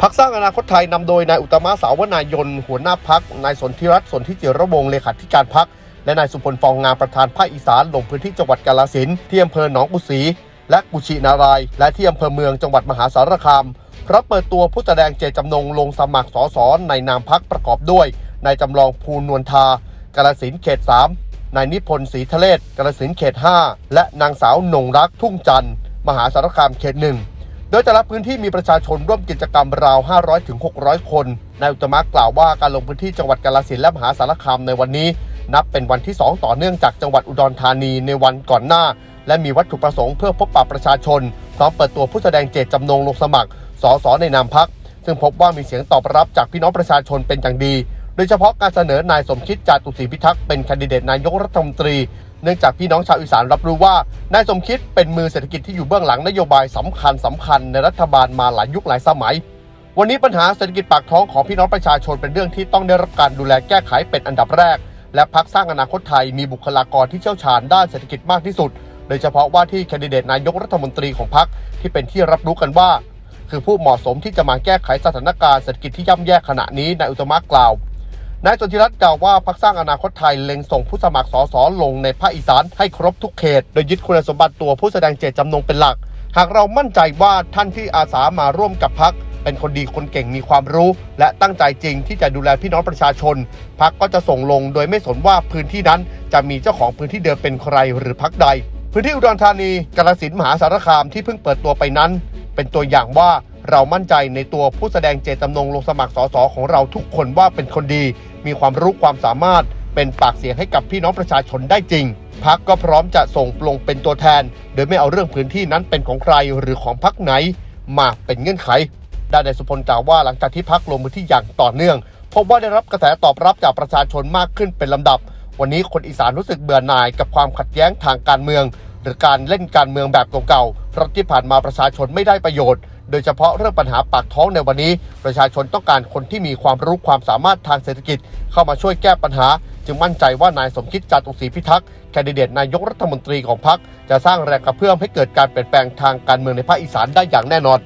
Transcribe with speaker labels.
Speaker 1: พักสร้างอนาคตไทยนำโดยนายอุตมะสาวนายน หัวหน้าพักนายสนธิรัตน์สนธิจิระวงเลขาธิการพักและนายสุพลฟองงามประธานภาคอีสานลงพื้นที่จังหวัดกาฬสินที่อำเภอหนองกุสีและกุชินาราย และที่อำเภอเมืองจังหวัดมหาสารคามพร้อมเปิดตัวผู้แสดงเจตจำนงลงสมัครสสในนามพักประกอบด้วยนายจำลองภูนวลทากาฬสินเขต 3 นายนิพนธ์ศรีทะเลศกาฬสินเขต 5 และนางสาวนงรักทุ่งจันทร์ มหาสารคามเขตหนึ่ง โดยแต่ละพื้นที่มีประชาชนร่วมกิจกรรมราว 500ถึง600 คน นายอุตมะกล่าวว่าการลงพื้นที่จังหวัดกาฬสินและมหาสารคามในวันนี้ นับเป็นวันที่ 2 ต่อเนื่องจากจังหวัดอุดรธานีในวันก่อนหน้า และมีวัตถุประสงค์เพื่อพบปะประชาชนพร้อมเปิดตัวผู้แสดงเจตจำนงลงสมัคร สสในนามพัก ซึ่งพบว่ามีเสียงตอบรับจากพี่น้องประชาชนเป็นอย่างดี โดยเฉพาะการเสนอนายสมคิดจาตุศรีพิทักษ์เป็นแคนดิเดตนายกรัฐมนตรีเนื่องจากพี่น้องชาวอีสานรับรู้ว่านายสมคิดเป็นมือเศรษฐกิจที่อยู่เบื้องหลังนโยบายสำคัญสำคัญในรัฐบาลมาหลายยุคหลายสมัย วันนี้ปัญหาเศรษฐกิจปากท้องของพี่น้องประชาชนเป็นเรื่องที่ต้องได้รับการดูแลแก้ไขเป็นอันดับแรก และพักสร้างอนาคตไทยมีบุคลากรที่เชี่ยวชาญด้านเศรษฐกิจมากที่สุด โดยเฉพาะว่าที่แคนดิเดตนายกรัฐมนตรีของพักที่เป็นที่รับรู้กันว่า คือผู้เหมาะสมที่จะมาแก้ไขสถานการณ์เศรษฐกิจที่ย่ำแย่ขณะนี้นายอุตตมะกล่าว นายสนธิรัตน์กล่าวว่าพรรคสร้างอนาคตไทยเล็งส่งผู้สมัครสสลงในภาคอีสานให้ครบทุกเขต โดยยึดคุณสมบัติตัวผู้แสดงเจตจำนงเป็นหลัก หากเรามั่นใจว่าท่านที่อาสามาร่วมกับพักเป็นคนดีคนเก่งมีความรู้ และตั้งใจจริงที่จะดูแลพี่น้องประชาชนพักก็จะส่งลงโดยไม่สนว่าพื้นที่นั้นจะมีเจ้าของพื้นที่เดิมเป็นใครหรือพักใด พื้นที่อุดรธานีกาฬสินธุ์มหาสารคามที่เพิ่งเปิดตัวไปนั้น เป็นตัวอย่างว่า เรามั่นใจในตัวผู้แสดงเจตจำนงลงสมัครสสของเราทุกคนว่าเป็นคนดี มีความรู้ความสามารถ เป็นปากเสียงให้กับพี่น้องประชาชนได้จริงพักก็พร้อมจะส่งปลงเป็นตัวแทน โดยไม่เอาเรื่องพื้นที่นั้นเป็นของใครหรือของพักไหน มาเป็นเงื่อนไข ด้านนายสุพลกล่าวว่าหลังจากที่พักลงมือที่อย่างต่อเนื่อง พบว่าได้รับกระแสตอบรับจากประชาชนมากขึ้นเป็นลำดับ วันนี้คนอีสานรู้สึกเบื่อหน่ายกับความขัดแย้งทางการเมือง หรือการเล่นการเมืองแบบเก่าๆเพราะที่ผ่านมาประชาชนไม่ได้ประโยชน์ โดยเฉพาะเรื่องปัญหาปากท้องในวันนี้ ประชาชนต้องการคนที่มีความรู้ความสามารถทางเศรษฐกิจ เข้ามาช่วยแก้ปัญหา จึงมั่นใจว่านายสมคิดจาตุศรีพิทักษ์แคนดิเดตนายกรัฐมนตรีของพรรคจะสร้างแรงกระเพื่อมให้เกิดการเปลี่ยนแปลงทางการเมืองในภาคอีสานได้อย่างแน่นอน